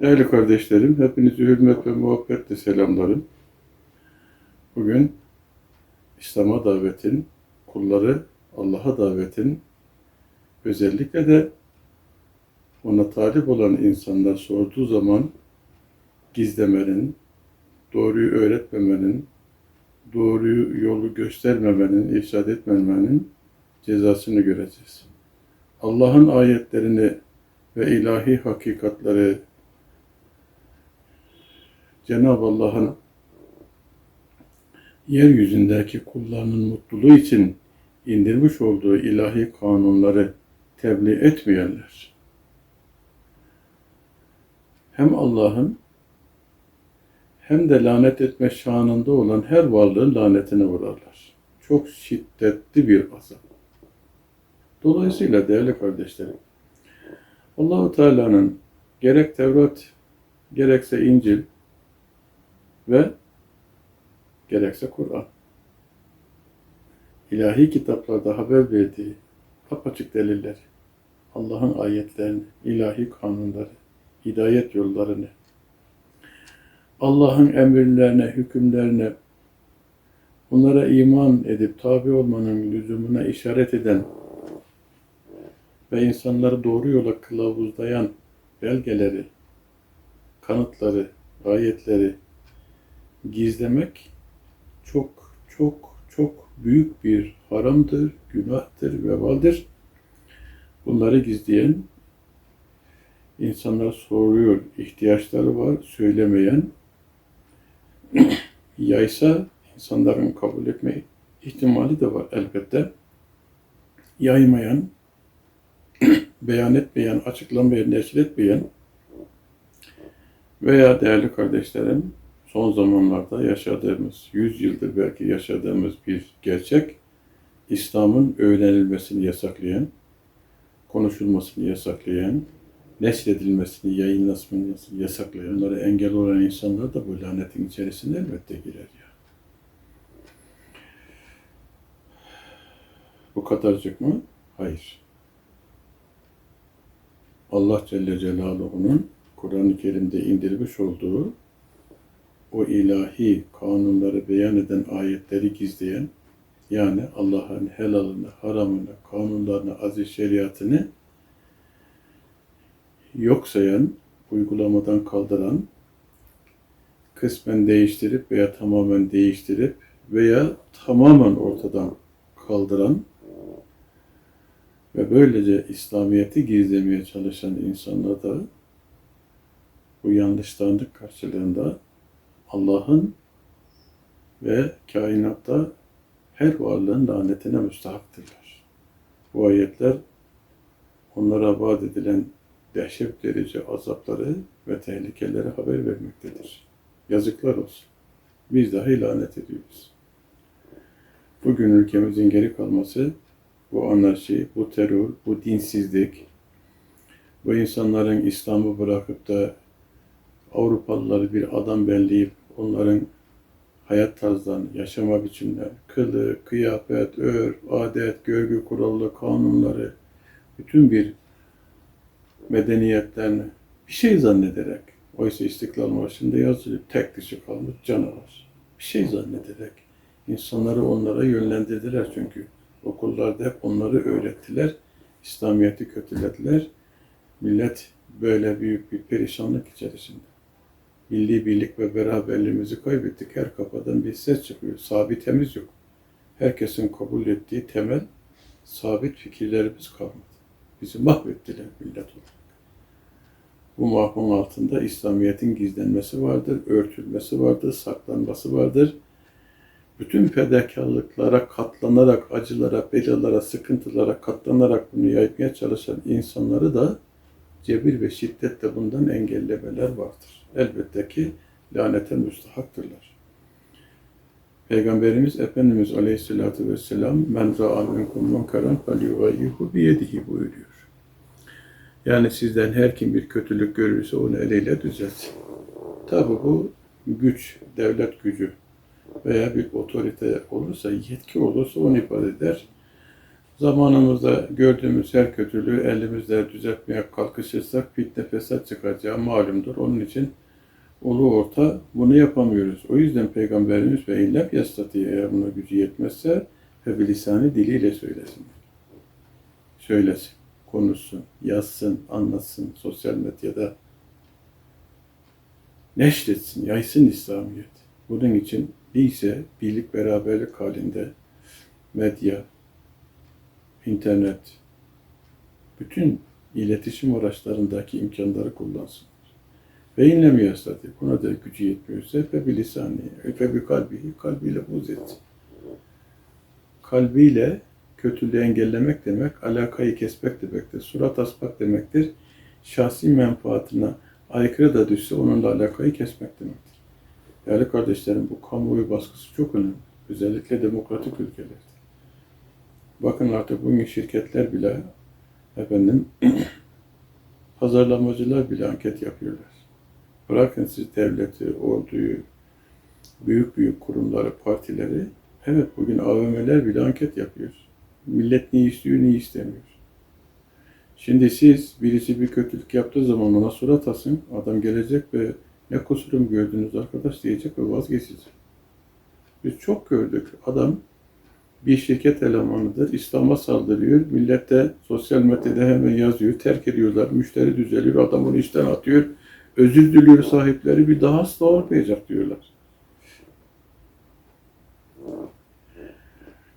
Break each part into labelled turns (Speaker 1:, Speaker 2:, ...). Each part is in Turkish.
Speaker 1: Değerli kardeşlerim, hepinizi hürmet ve muhabbetle selamlarım. Bugün İslam'a davetin, kulları Allah'a davetin, özellikle de ona talip olan insanlar sorduğu zaman gizlemenin, doğruyu öğretmemenin, doğruyu yolu göstermemenin, irşad etmemenin cezasını göreceğiz. Allah'ın ayetlerini ve ilahi hakikatleri Cenab-ı Allah'ın yeryüzündeki kullarının mutluluğu için indirmiş olduğu ilahi kanunları tebliğ etmeyenler hem Allah'ın hem de lanet etme şanında olan her varlığın lanetine uğrarlar. Çok şiddetli bir azap. Dolayısıyla değerli kardeşlerim, Allahu Teala'nın gerek Tevrat, gerekse İncil ve gerekse Kur'an. İlahi kitaplarda haber verdiği apaçık delilleri, Allah'ın ayetlerini, ilahi kanunları, hidayet yollarını, Allah'ın emirlerine, hükümlerine, bunlara iman edip tabi olmanın lüzumuna işaret eden ve insanları doğru yola kılavuzlayan belgeleri, kanıtları, ayetleri gizlemek çok çok çok büyük bir haramdır, günahtır, vebaldir. Bunları gizleyen insanlar soruyor, ihtiyaçları var, söylemeyen yaysa insanların kabul etme ihtimali de var elbette. Yaymayan, beyan etmeyen, açıklamayan, neşr etmeyen veya değerli kardeşlerim son zamanlarda yaşadığımız, 100 yıldır belki yaşadığımız bir gerçek, İslam'ın öğrenilmesini yasaklayan, konuşulmasını yasaklayan, nesledilmesini, yayınlanmasını yasaklayanlara engel olan insanlar da bu lanetin içerisinde elbette girer ya. Bu kadarcık mı? Hayır. Allah Celle Celaluhu'nun Kur'an-ı Kerim'de indirmiş olduğu o ilahi kanunları beyan eden ayetleri gizleyen, yani Allah'ın helalını, haramını, kanunlarını, aziz şeriatını yok sayan, uygulamadan kaldıran, kısmen değiştirip veya tamamen değiştirip veya tamamen ortadan kaldıran ve böylece İslamiyet'i gizlemeye çalışan insanlar da bu yanlışlarlık karşılığında Allah'ın ve kainatta her varlığın lanetine müstahaktırlar. Bu ayetler onlara vaat edilen dehşet verici azapları ve tehlikeleri haber vermektedir. Yazıklar olsun. Biz dahi lanet ediyoruz. Bugün ülkemizin geri kalması, bu anarşi, bu terör, bu dinsizlik, bu insanların İslam'ı bırakıp da Avrupalıları bir adam belleyip onların hayat tarzlarını, yaşama biçimleri, kılı, kıyafet, örf, adet, görgü kuralları, kanunları, bütün bir medeniyetlerini bir şey zannederek, oysa İstiklal Marşı'nda yazılıyor, tek dişi kalmış canavar. Bir şey zannederek insanları onlara yönlendirdiler çünkü. Okullarda hep onları öğrettiler, İslamiyet'i kötülediler. Millet böyle büyük bir perişanlık içerisinde. Milli birlik ve beraberliğimizi kaybettik. Her kafadan bir ses çıkıyor. Sabitemiz yok. Herkesin kabul ettiği temel sabit fikirlerimiz kalmadı. Bizi mahvettiler millet olarak. Bu mahvun altında İslamiyet'in gizlenmesi vardır, örtülmesi vardır, saklanması vardır. Bütün fedakarlıklara katlanarak, acılara, belalara, sıkıntılara katlanarak bunu yaymaya çalışan insanları da cebir ve şiddetle bundan engellemeler vardır. Elbette ki lanete müstahaktırlar. Peygamberimiz Efendimiz Aleyhisselatü Vesselam men ra'a minkum munkaran felyughayyirhu biyedihi buyuruyor. Yani sizden her kim bir kötülük görürse onu eliyle düzeltsin. Tabi bu güç, devlet gücü veya bir otorite olursa, yetki olursa onu ifade eder. Zamanımızda gördüğümüz her kötülüğü elimizle düzeltmeye kalkışırsak fitne fesat çıkacağı malumdur. Onun için ulu orta bunu yapamıyoruz. O yüzden Peygamberimiz ve illem yastatiye eğer buna gücü yetmezse ve lisanı diliyle söylesin. Söylesin, konuşsun, yazsın, anlatsın sosyal medyada. Neşretsin, yaysın İslamiyet. Bunun için değilse birlik beraberlik halinde medya, internet, bütün iletişim araçlarındaki imkanları kullansın. Ve inlemiyor zaten. Buna da gücü yetmiyorsa fe bir lisani, fe bir kalbi, kalbiyle buz etsin. Kalbiyle kötülüğü engellemek demek, alakayı kesmek demektir. Surat asmak demektir. Şahsi menfaatine aykırı da düşse onunla alakayı kesmek demektir. Değerli kardeşlerim bu kamuoyu baskısı çok önemli. Özellikle demokratik ülkelerde. Bakın artık bugün şirketler bile efendim pazarlamacılar bile anket yapıyorlar. Bırakın siz devleti, orduyu, büyük büyük kurumları, partileri. Evet bugün AVM'ler bile anket yapıyor. Millet ne istiyor, ne istemiyor. Şimdi siz birisi bir kötülük yaptığı zaman ona surat asın. Adam gelecek ve ne kusurum gördünüz arkadaş diyecek ve vazgeçecek. Biz çok gördük. Adam bir şirket elemanıdır. İslam'a saldırıyor. Millet de sosyal medyada hemen yazıyor. Terk ediyorlar. Müşteri düzeliyor. Adam onu işten atıyor. Özür diliyor sahipleri. Bir daha asla olmayacak diyorlar.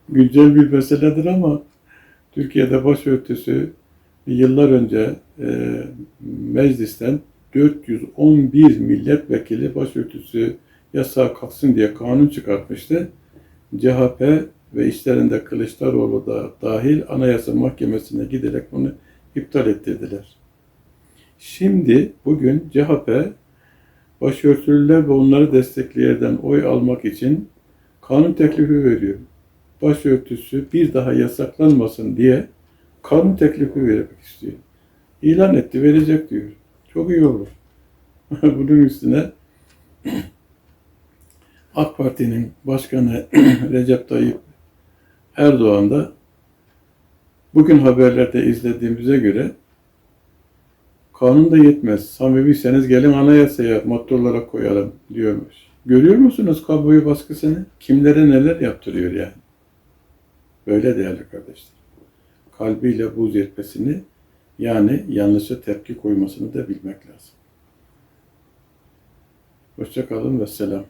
Speaker 1: Güncel bir meseledir ama Türkiye'de başörtüsü yıllar önce e, meclisten 411 milletvekili başörtüsü yasağı kalksın diye kanun çıkartmıştı. CHP ve işlerinde Kılıçdaroğlu da dahil Anayasa Mahkemesi'ne giderek bunu iptal ettirdiler. Şimdi bugün CHP başörtülüler ve onları destekleyenlerden oy almak için kanun teklifi veriyor. Başörtüsü bir daha yasaklanmasın diye kanun teklifi vermek istiyor. İlan etti, verecek diyor. Çok iyi olur. Bunun üstüne AK Parti'nin başkanı Recep Tayyip Erdoğan da bugün haberlerde izlediğimize göre kanun da yetmez. Samimiyseniz gelin anayasaya madde olarak koyalım diyormuş. Görüyor musunuz kamuoyu baskısını? Kimlere neler yaptırıyor yani? Böyle değerli kardeşler. Kalbiyle buz etmesini yani yanlışa tepki koymasını da bilmek lazım. Hoşça kalın ve selam.